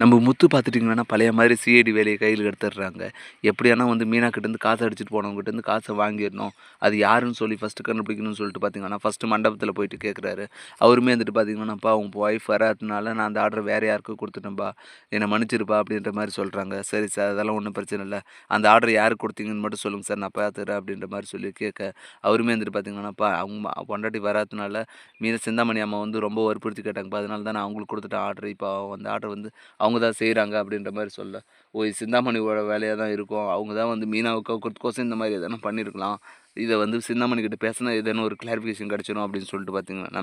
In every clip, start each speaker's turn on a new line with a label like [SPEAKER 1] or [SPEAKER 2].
[SPEAKER 1] நம்ம முத்து பார்த்துட்டிங்கன்னா பழைய மாதிரி சிஐடி வேலையை கையில் எடுத்துடுறாங்க. எப்படியானா வந்து மீனாக்கிட்டேருந்து காசை அடிச்சிட்டு போனவங்ககிட்டேருந்து காசை வாங்கிடணும். அது யாருன்னு சொல்லி ஃபஸ்ட்டு கண்டுபிடிக்கணும்னு சொல்லிட்டு பார்த்தீங்கன்னா ஃபஸ்ட்டு மண்டபத்தில் போயிட்டு கேட்குறாரு அவருமே வந்துட்டு பார்த்தீங்கன்னாப்பா உங்கள் ஒய்ஃப் வராதுனால நான் அந்த ஆர்டர் வேறு யாருக்கும் கொடுத்துட்டேன்ப்பா என்னை மன்னிச்சிருப்பா அப்படின்ற மாதிரி சொல்கிறாங்க சரி சார் அதெல்லாம் ஒன்றும் பிரச்சனை இல்லை. அந்த ஆர்டர் யாருக்கு கொடுத்தீங்கன்னு மட்டும் சொல்லுங்கள் சார் நான் பார்த்துறேன் அப்படின்ற மாதிரி சொல்லி கேட்க அவருமே வந்துட்டு பார்த்தீங்கன்னாப்பா அவங்க பொண்டாட்டி வராதுனால மீன சிந்தாமணி அம்மா வந்து ரொம்ப வற்புறுத்தி கேட்டாங்கப்பா. அதனால தான் நான் அவங்களுக்கு கொடுத்துட்ட ஆர்டர் இப்போ அந்த ஆர்டர் வந்து அவங்க அவங்க தான் செய்கிறாங்க அப்படின்ற மாதிரி சொல்ல. ஓ இது சிந்தாமணியோட வேலையாக தான் இருக்கும். அவங்க தான் வந்து மீனாவுக்கு கோசம் இந்த மாதிரி எதனா பண்ணியிருக்கலாம் இதை வந்து சிந்தாமணி கிட்ட பேசினா எதனா ஒரு கிளாரிஃபிகேஷன் கிடச்சிடும் அப்படின்னு சொல்லிட்டு பார்த்தீங்கன்னா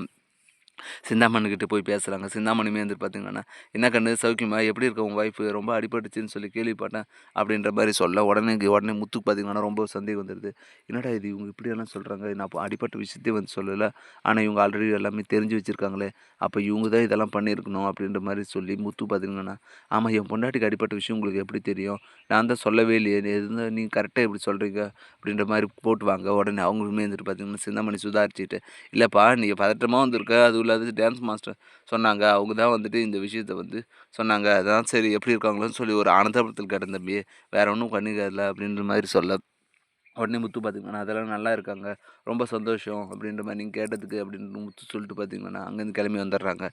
[SPEAKER 1] சிந்தாமணிக்கிட்ட போய் பேசுகிறாங்க சிந்தாமணிமே வந்து பார்த்தீங்கன்னா என்ன கண்ணு? சௌக்கியமா? எப்படி இருக்க உங்கள் ஒய்ஃபு ரொம்ப அடிபட்டுச்சுன்னு சொல்லி கேள்விப்பட்டேன் அப்படின்ற மாதிரி சொல்ல உடனே உடனே முத்துக்கு பார்த்தீங்கன்னா ரொம்ப சந்தேகம் வந்துடுது என்னடா இது? இவங்க இப்படியெல்லாம் சொல்கிறாங்க நான் அப்போ அடிப்பட்ட விஷயத்தையும் வந்து சொல்லலை. ஆனால் இவங்க ஆல்ரெடி எல்லாமே தெரிஞ்சு வச்சுருக்காங்களே. அப்போ இவங்க தான் இதெல்லாம் பண்ணியிருக்கணும் அப்படின்ற மாதிரி சொல்லி முத்து பார்த்தீங்கன்னா ஆமாம் என் பொண்டாட்டிக்கு அடிப்பட்ட விஷயம் உங்களுக்கு எப்படி தெரியும்? நான் தான் சொல்லவே இல்லையே. எது நீங்கள் கரெக்டாக எப்படி சொல்கிறீங்க அப்படின்ற மாதிரி போட்டுவாங்க. உடனே அவங்களுமே வந்துட்டு பார்த்தீங்கன்னா சிந்தாமணி சுதாரிச்சுட்டு இல்லைப்பா நீங்கள் பதட்டமாக வந்திருக்க. அதுவும் இல்லாத டான்ஸ் மாஸ்டர் சொன்னாங்க. அவங்க தான் வந்துட்டு இந்த விஷயத்த வந்து சொன்னாங்க. அதான் சரி எப்படி இருக்காங்களோன்னு சொல்லி ஒரு ஆனந்தபுரத்தில் கேட்டேன் தம்பி வேறு ஒன்றும் பண்ணிக்காதில்ல அப்படின்ற மாதிரி சொல்ல உடனே முத்து பார்த்திங்கன்னா அதெல்லாம் நல்லா இருக்காங்க. ரொம்ப சந்தோஷம் அப்படின்ற மாதிரி நீங்கள் கேட்டதுக்கு அப்படின்னு முத்து சொல்லிட்டு பார்த்தீங்கன்னா அங்கேருந்து கிளம்பி வந்துடுறாங்க.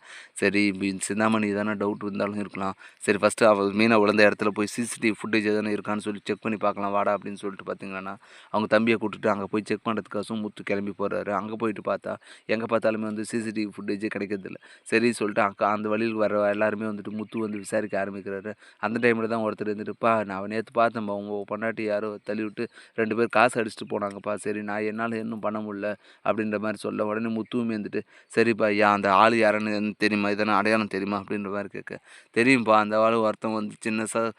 [SPEAKER 1] சரி சிந்தாமணி எதனா டவுட் இருந்தாலும் இருக்கலாம். சரி ஃபஸ்ட்டு அவள் மீனை உழந்த இடத்துல போய் சிசிடிவி ஃபுட்டேஜ் எதனா இருக்கான்னு சொல்லி செக் பண்ணி பார்க்கலாம். வாடா அப்படின்னு சொல்லிட்டு பார்த்தீங்கன்னா அவங்க தம்பியை கூப்பிட்டுட்டு அங்கே போய் செக் பண்ணுறதுக்காகவும் முத்து கிளம்பி போகிறாரு அங்கே போயிட்டு பார்த்தா எங்கே பார்த்தாலுமே வந்து சிசிடிவி ஃபுட்டேஜே கிடைக்கிறதில்ல சரி சொல்லிட்டு அக்கா அந்த வழியில் வர எல்லாருமே வந்துட்டு முத்து வந்து விசாரிக்க ஆரம்பிக்கிறாரு. அந்த டைமில் தான் ஒருத்தர் இருந்துட்டுப்பா நான் நேற்று பார்த்தேன்ப்பா உங்கள் பொண்டாட்டி யாரோ தள்ளி விட்டு ரெண்டு பேர் காசு அடிச்சுட்டு போனாங்கப்பா. சரி நான் என்னால் இன்னும் பண்ண முடியல அப்படின்ற மாதிரி சொல்ல உடனே முத்துவும் இருந்துட்டு சரிப்பா ஐயா அந்த ஆள் யாருன்னு தெரியுமா? இதெல்லாம் அடையாளம் தெரியுமா? அப்படின்ற மாதிரி கேட்க. தெரியும்ப்பா அந்த ஆள் ஒருத்தன் வந்து சின்னசாக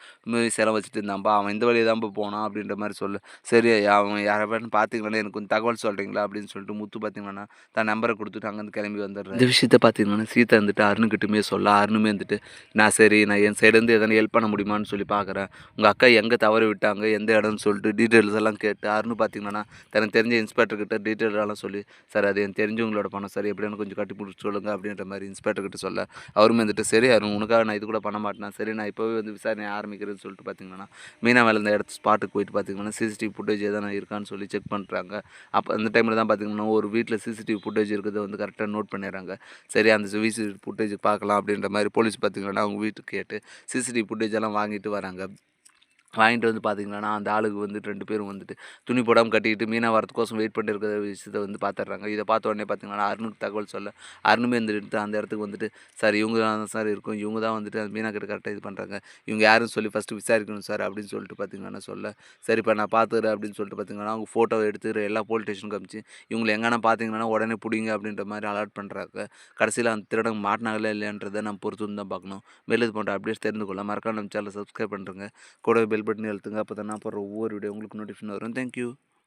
[SPEAKER 1] செலவு வச்சுட்டு இருந்தான்ப்பா. அவன் இந்த வழியை தான்ப்பா போனான் அப்படின்ற மாதிரி சொல்லு. சரி ஐயா அவன் யாரை பேர்னு பார்த்தீங்களா எனக்கு கொஞ்சம் தகவல் சொல்கிறீங்களா அப்படின்னு சொல்லிட்டு முத்து பார்த்தீங்கன்னா தான் நம்பரை கொடுத்துட்டு அங்கேருந்து கிளம்பி வந்துடுறேன் இந்த விஷயத்த பார்த்தீங்கன்னா சீதா வந்துட்டு அருணுக்கிட்டுமே சொல்ல அருணுமே வந்துட்டு நான் சரி நான் என் சைடுலேருந்து எதனா ஹெல்ப் பண்ண முடியுமான்னு சொல்லி பார்க்குறேன் உங்கள் அக்கா எங்கே தவறு விட்டாங்க எந்த இடம்னு சொல்லிட்டு டீட்டெயில்ஸ் எல்லாம் கேட்டு அருண் பார்த்தீங்கன்னா தனக்கு தெரிஞ்ச இன்ஸ்பெக்டர்கிட்ட டீட்டெயிலெல்லாம் சொல்லி சார் அது எனக்கு தெரிஞ்சவங்களோட பணம் சார் எப்படின்னு கொஞ்சம் கட்டி பிடிச்சி சொல்லுங்கள் அப்படின்ற மாதிரி இன்ஸ்பெக்டர்கிட்ட சொல்ல. அவருமே வந்துட்டு சரி அருண் உனக்காக நான் இது கூட பண்ண மாட்டேன்? சரி நான் இப்போவே வந்து விசாரணை ஆரம்பிக்கிறேன்னு சொல்லிட்டு பார்த்தீங்கன்னா மீனா மேலே இந்த இடத்து ஸ்பாட்டுக்கு போயிட்டு பார்த்தீங்கன்னா சிசிடிவி ஃபுட்டேஜ் எதனா இருக்கான்னு சொல்லி செக் பண்ணுறாங்க அப்போ அந்த டைமில் தான் பார்த்தீங்கன்னா ஒரு வீட்டில் சிசிடிவி ஃபுட்டேஜ் இருக்கிறத வந்து கரெக்டாக நோட் பண்ணிடுறாங்க. சரி அந்த சிசிடிவி ஃபுட்டேஜ் பார்க்கலாம் அப்படின்ற மாதிரி போலீஸ் பார்த்தீங்கன்னா அவங்க வீட்டுக்கு கேட்டு சிசிடிவி ஃபுட்டேஜ் எல்லாம் வாங்கிட்டு வராங்க. வாங்கிட்டு வந்து பார்த்தீங்கன்னா அந்த ஆளுக்கு வந்துட்டு ரெண்டு பேரும் வந்துட்டு துணி போடாமல் கட்டிக்கிட்டு மீனா வரத்துக்கோசம் வெயிட் பண்ணிட்டு இருக்கிற விஷயத்தை வந்து பார்த்துட்றாங்க இதை பார்த்த உடனே பார்த்தீங்கன்னா அருணுக்கு தகவல் சொல்ல அருணுமே வந்துட்டு அந்த இடத்துக்கு வந்துட்டு சார் இவங்க தான் சார் இருக்கும். இவங்க தான் வந்துட்டு அந்த மீனா கிட்ட கரெக்டாக இது பண்ணுறாங்க இவங்க யாருன்னு சொல்லி ஃபஸ்ட்டு விசாரிக்கணும் சார் அப்படின்னு சொல்லிட்டு பார்த்தீங்கன்னா சொல்ல சரிப்பா நான் பார்த்துக்கிறேன் அப்படின்னு சொல்லிட்டு பார்த்தீங்கன்னா அவங்க ஃபோட்டோ எடுத்து எல்லா போலீஸ் ஸ்டேஷனுக்கு அமிச்சு இவங்களை எங்கன்னா பார்த்தீங்கன்னா உடனே பிடிங்க அப்படின்ற மாதிரி அலாட் பண்ணுறாங்க கடைசியில் அந்த திருடங்க மாட்டினாங்களே இல்லைன்றதை நம்ம பொறுத்து தான் பார்க்கணும் மேலும் இது போன்ற அப்டேட்ஸ் தெரிந்து கொள்ள மறக்காம நம்ம சேனலை சப்ஸ்கிரைப் பண்ணுறேங்க கூட பெல் பெல் பட்டன் எழுத்துங்க அப்போ தான் நான் போடுற ஒவ்வொரு வீடியோ உங்களுக்கு நோட்டிஃபிகேஷன் வரும். தேங்க்யூ